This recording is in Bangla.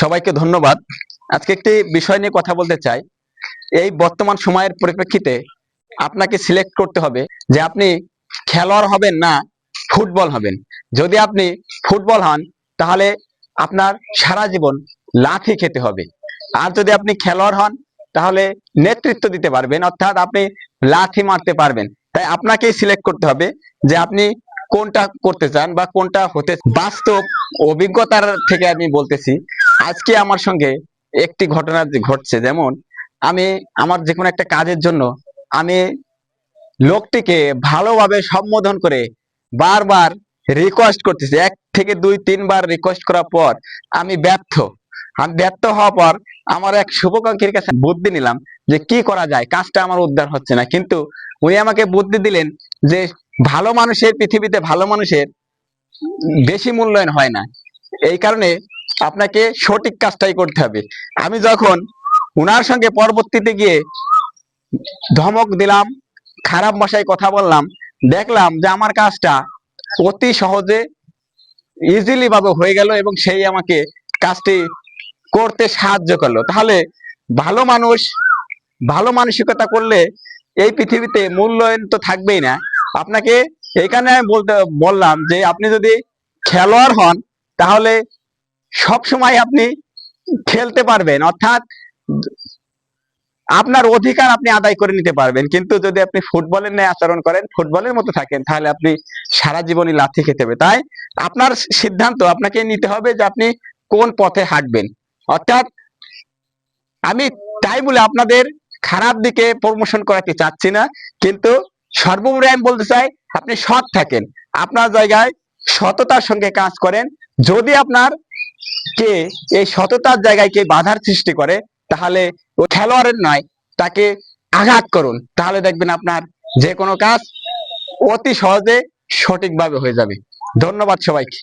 সবাইকে ধন্যবাদ। আজকে একটি বিষয় নিয়ে কথা বলতে চাই। এই বর্তমান সময়ের পরিপ্রেক্ষিতে আপনাকে সিলেক্ট করতে হবে যে আপনি খেলোয়াড় হবেন না ফুটবল হবেন। যদি আপনি ফুটবল হন, তাহলে আপনার সারা জীবন লাথি খেতে হবে। আর যদি আপনি খেলোয়াড় হন, তাহলে নেতৃত্ব দিতে পারবেন, অর্থাৎ আপনি লাথি মারতে পারবেন। তাই আপনাকেই সিলেক্ট করতে হবে যে আপনি কোনটা করতে চান বা কোনটা হতে বাস্তব অভিজ্ঞতার থেকে আমি বলতেছি আজকে আমার সঙ্গে একটি ঘটনা ঘটছে। যেমন, আমি আমার যে কোনো একটা কাজের জন্য আমি লোকটিকে ভালোভাবে সম্বোধন করে বারবার রিকোয়েস্ট করতেছি। এক থেকে দুই, তিনবার রিকোয়েস্ট করার পর আমি ব্যর্থ। আমি ব্যর্থ হওয়ার পর আমার এক শুভকাঙ্ক্ষীর কাছে বুদ্ধি নিলাম যে কি করা যায়, কাজটা আমার উদ্ধার হচ্ছে না। কিন্তু উনি আমাকে বুদ্ধি দিলেন যে ভালো মানুষের পৃথিবীতে ভালো মানুষের বেশি মূল্যায়ন হয় না। এই কারণে আপনাকে সঠিক কাজটাই করতে হবে। আমি যখন উনার সঙ্গে পরবর্তীতে গিয়ে ধমক দিলাম, খারাপ ভাষায় কথা বললাম, দেখলাম যে আমার কাজটা অতি সহজে ইজিলি ভাবে হয়ে গেল এবং সেই আমাকে কাজটি করতে সাহায্য করল। তাহলে ভালো মানুষ, ভালো মানসিকতা করলে এই পৃথিবীতে মূল্যায়ন তো থাকবেই না। আপনাকে এখানে আমি বলতে বললাম যে আপনি যদি খেলোয়াড় হন, তাহলে সব সময় আপনি খেলতে পারবেন, অর্থাৎ আপনার অধিকার আপনি আদায় করে নিতে পারবেন। কিন্তু যদি আপনি ফুটবলের ন্যায় আচরণ করেন, ফুটবলের মতো থাকেন, তাহলে আপনি সারা জীবনই লাথি খেতে হবে। তাই আপনার সিদ্ধান্ত, আপনাকে নিতে হবে যে আপনি কোন পথে হাঁটবেন। অর্থাৎ আমি তাই বলে আপনাদের খারাপ দিকে প্রমোশন করাতে চাচ্ছি না, কিন্তু সর্বোপরি আমি বলতে চাই, আপনি সৎ থাকেন। আপনার জায়গায় সততার সঙ্গে কাজ করেন। যদি আপনার কে এই সততার জায়গায় কে বাধার সৃষ্টি করে, তাহলে ও খেলোয়াড়ের নয়, তাকে আঘাত করুন। তাহলে দেখবেন আপনার যে কোনো কাজ অতি সহজে সঠিকভাবে হয়ে যাবে। ধন্যবাদ সবাইকে।